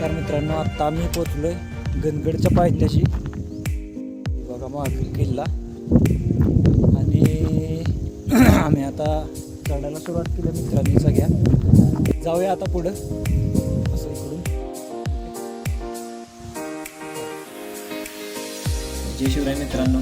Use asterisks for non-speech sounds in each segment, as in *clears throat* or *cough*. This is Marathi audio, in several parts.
कारण मित्रांनो आत्ता आम्ही पोचलोय गणगडच्या पायथ्याशी. बघा महाग किल्ला. आणि *clears throat* आम्ही आता चढायला सुरुवात केली मित्रांनी सगळ्या जाऊया आता पुढं. असं इकडून. जय शिवराय मित्रांनो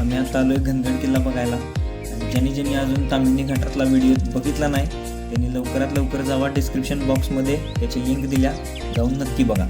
आम्ही आता आलोय घनगड किल्ला बघायला. आणि ज्यांनी ज्यांनी अजून तामिनी घाटातला व्हिडिओ बघितला नाही त्यांनी लवकरात लवकर जावा डिस्क्रिप्शन बॉक्समध्ये त्याची लिंक दिल्या. जाऊन नक्की बघा.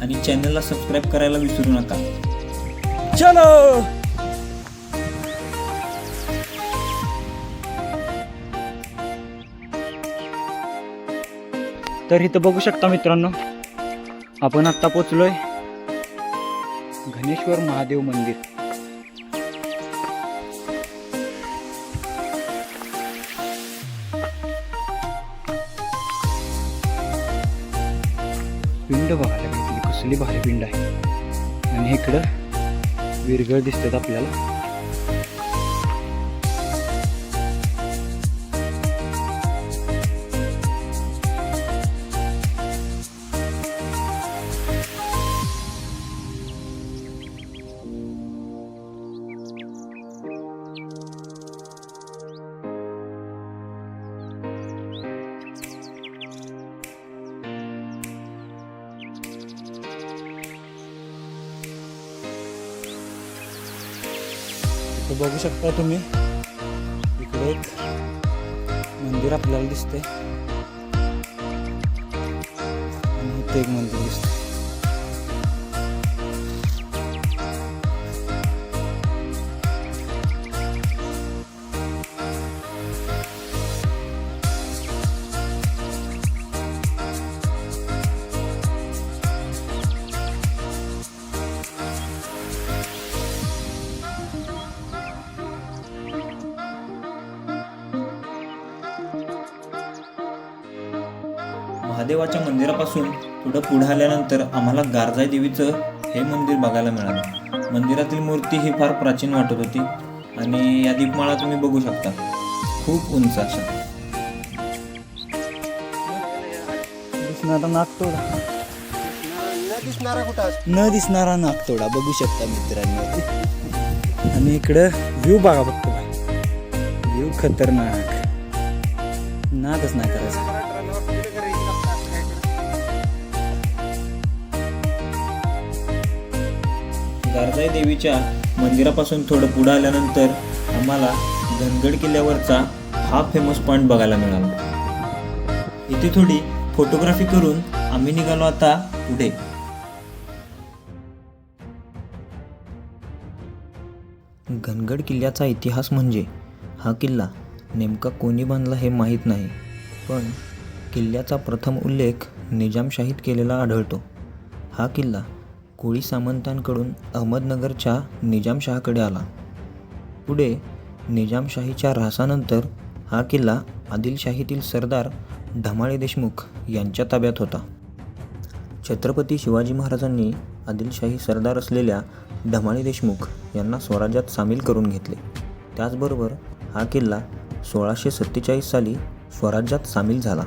आणि चॅनलला सबस्क्राईब करायला विसरू नका. चलो! तर इथं बघू शकता मित्रांनो आपण आत्ता पोचलोय घनेश्वर महादेव मंदिर. पिंड बघायला भेटली कसली भारी पिंड आहे. आणि इकडं विरगळ दिसतात आपल्याला. बघू शकता तुम्ही. इकडे एक मंदिर आपल्याला दिसते आणि इथे एक मंदिर दिसते महादेवाच्या मंदिरापासून थोडं पुढे आल्यानंतर आम्हाला गारजाई देवीचं हे मंदिर बघायला मिळालं. मंदिरातील मूर्ती ही फार प्राचीन वाटत होती आणि या दीपमाळा तुम्ही बघू शकता. खूप उंच अशा. दिसणारा नागतोडा. न दिसणारा कुठं न दिसणारा नागतोडा. बघू शकता मित्रांनो. आणि इकडं व्ह्यू बघा फक्त. व्ह्यू खतरनाक. नादच नाही करायचा. गारजाई देवीच्या मंदिरापासून थोडं पुढं आल्यानंतर आम्हाला धनगड किल्ल्यावरचा हा फेमस पॉईंट बघायला मिळाला. इथे थोडी फोटोग्राफी करून आम्ही निघालो आता पुढे. घनगड किल्ल्याचा इतिहास म्हणजे हा किल्ला नेमका कोणी बांधला हे माहीत नाही पण किल्ल्याचा प्रथम उल्लेख निजामशाहीत केलेला आढळतो. हा किल्ला कोळी सामंतांकडून अहमदनगरच्या निजामशहाकडे आला. पुढे निजामशाहीच्या ऱ्हासानंतर हा किल्ला आदिलशाहीतील सरदार धमाळे देशमुख यांच्या ताब्यात होता. छत्रपती शिवाजी महाराजांनी आदिलशाही सरदार असलेल्या धमाळे देशमुख यांना स्वराज्यात सामील करून घेतले. त्याचबरोबर हा किल्ला सोळाशे सत्तेचाळीस साली स्वराज्यात सामील झाला.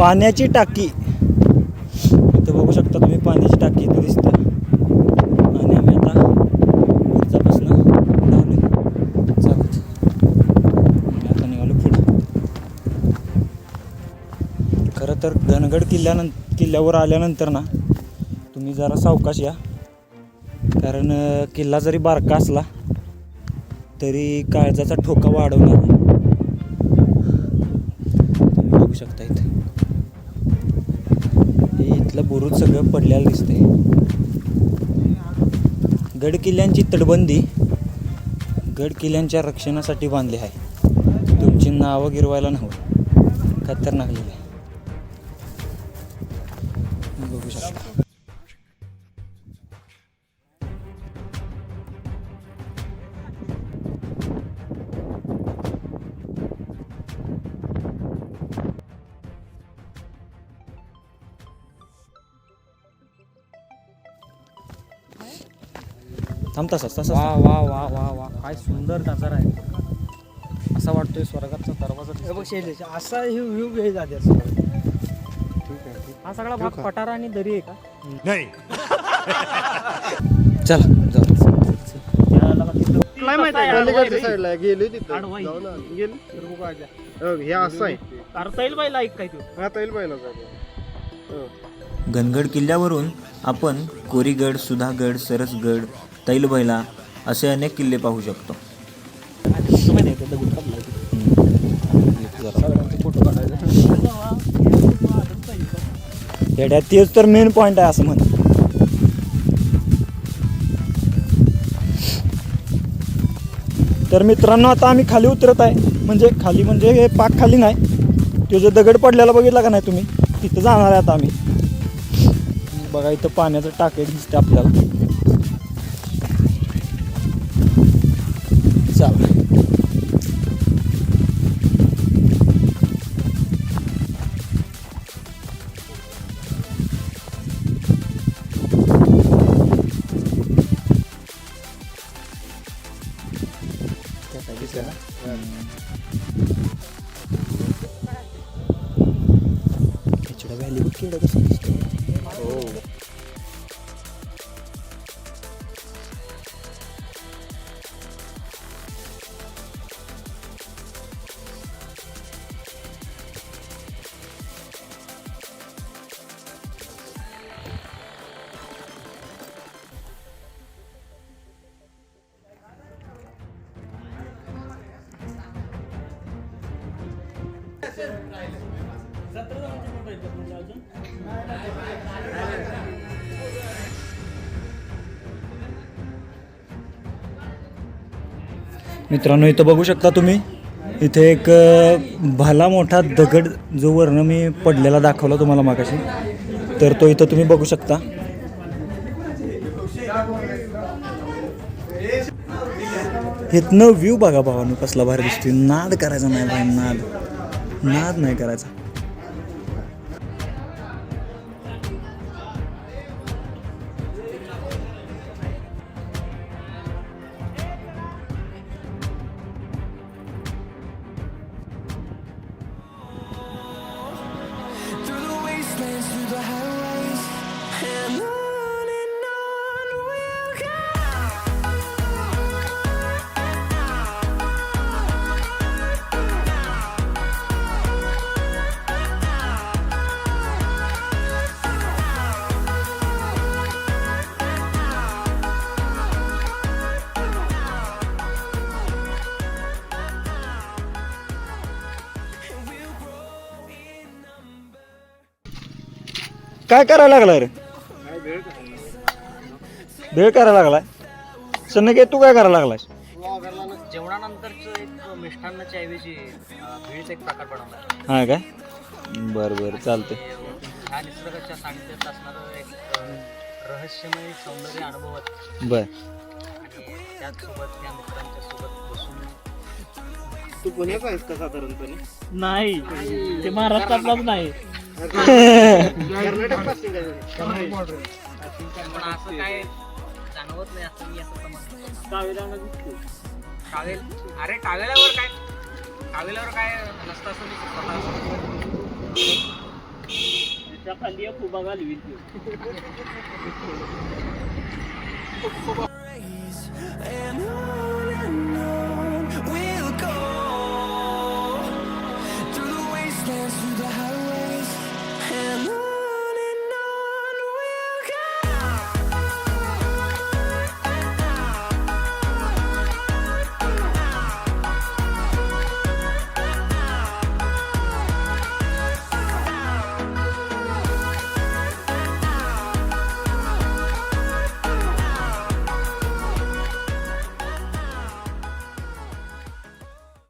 पाण्याची टाकी. इथं बघू शकता तुम्ही पाण्याची टाकी इथं दिसते. आणि आम्ही आता पुढच्यापासून धावलो चालत आता निघालो पुढं. खरं तर धनगड किल्ल्यानं किल्ल्यावर आल्यानंतर ना तुम्ही जरा सावकाश या. कारण किल्ला जरी बारका असला तरी काळजाचा ठोका वाढवणार. तुम्ही बघू शकता इथं. इथलं बुरुज सगळं पडलेलं दिसते गड किल्ल्यांची तटबंदी गड किल्ल्यांच्या रक्षणासाठी बांधली आहे. तुमची नावं गिरवायला नव्हतं खतरनाक लिहिलं थांब तसाच तसाच. वा वा वा वा वा. काय सुंदर नजर आहे. असा वाटतोय स्वर्गाचा दरवाजा दिसतोय. असा व्ह्यू घे जाते हा सगळा भाग पटारा आणि दरी आहे का? *laughs* चला जाऊ. काय माहिती साईडला गेली तिथं आडवाई. जाऊन आलो. गेली? तर बघू आल्या. हो, हे असं आहे. करता येईल बाई लाईक काय तू? हा तैल पाहिलं जाते गणगड किल्ल्यावरून आपण कोरीगड सुधागड सरसगड तैलबैला असे अनेक किल्ले पाहू शकतो. येड्या तेच तर मेन पॉइंट आहे असं म्हण. तर मित्रांनो आता आम्ही खाली उतरत आहे. म्हणजे खाली म्हणजे हे पाक खाली नाही. तो जो दगड पडलेला बघितला का नाही तुम्ही? तिथं जाणार आहे आता आम्ही. बघा इथं पाण्याचं टाके दिसते आपल्याला. खेचडा व्हॅली बघ केवढं कसं दिसतं मित्रांनो इथं बघू शकता तुम्ही इथे एक भला मोठा दगड जो वर्ण मी पडलेला दाखवला तुम्हाला मागाशी. तर तो इथं तुम्ही बघू शकता. इथनं व्ह्यू बघा भावानो कसला भारी दिसतोय. नाद करायचा नाही भाई नाद. नाद नाही करायचा. काय करायला लागलाय रे? भेळ करायला लागलाय. सन्नके तू काय करायला लागलाय जेवणानंतरच एक मिष्टान्नाच्या ऐवजी भेळीचा एक प्रकार बनवला. हा काय बरं बरं चालतंय. ह्या निसर्गाच्या सानिध्यात असणारं एक अ, रहस्यमय सौंदर्य अनुभवत. बर. आणि त्याचसोबत या मित्रांच्या सोबत बसून तू पुण्याचा आहेस का साधारणपणे? नाही. ते महाराष्ट्रातलाच नाही. कर्नाटक पण असं काय जाणवत नाही असं मी असं समजतो अरे टावेलावर काय टावेलावर काय नसतं असं मी स्वतः खाली खूप घालवी And on and on we'll go through the wastelands,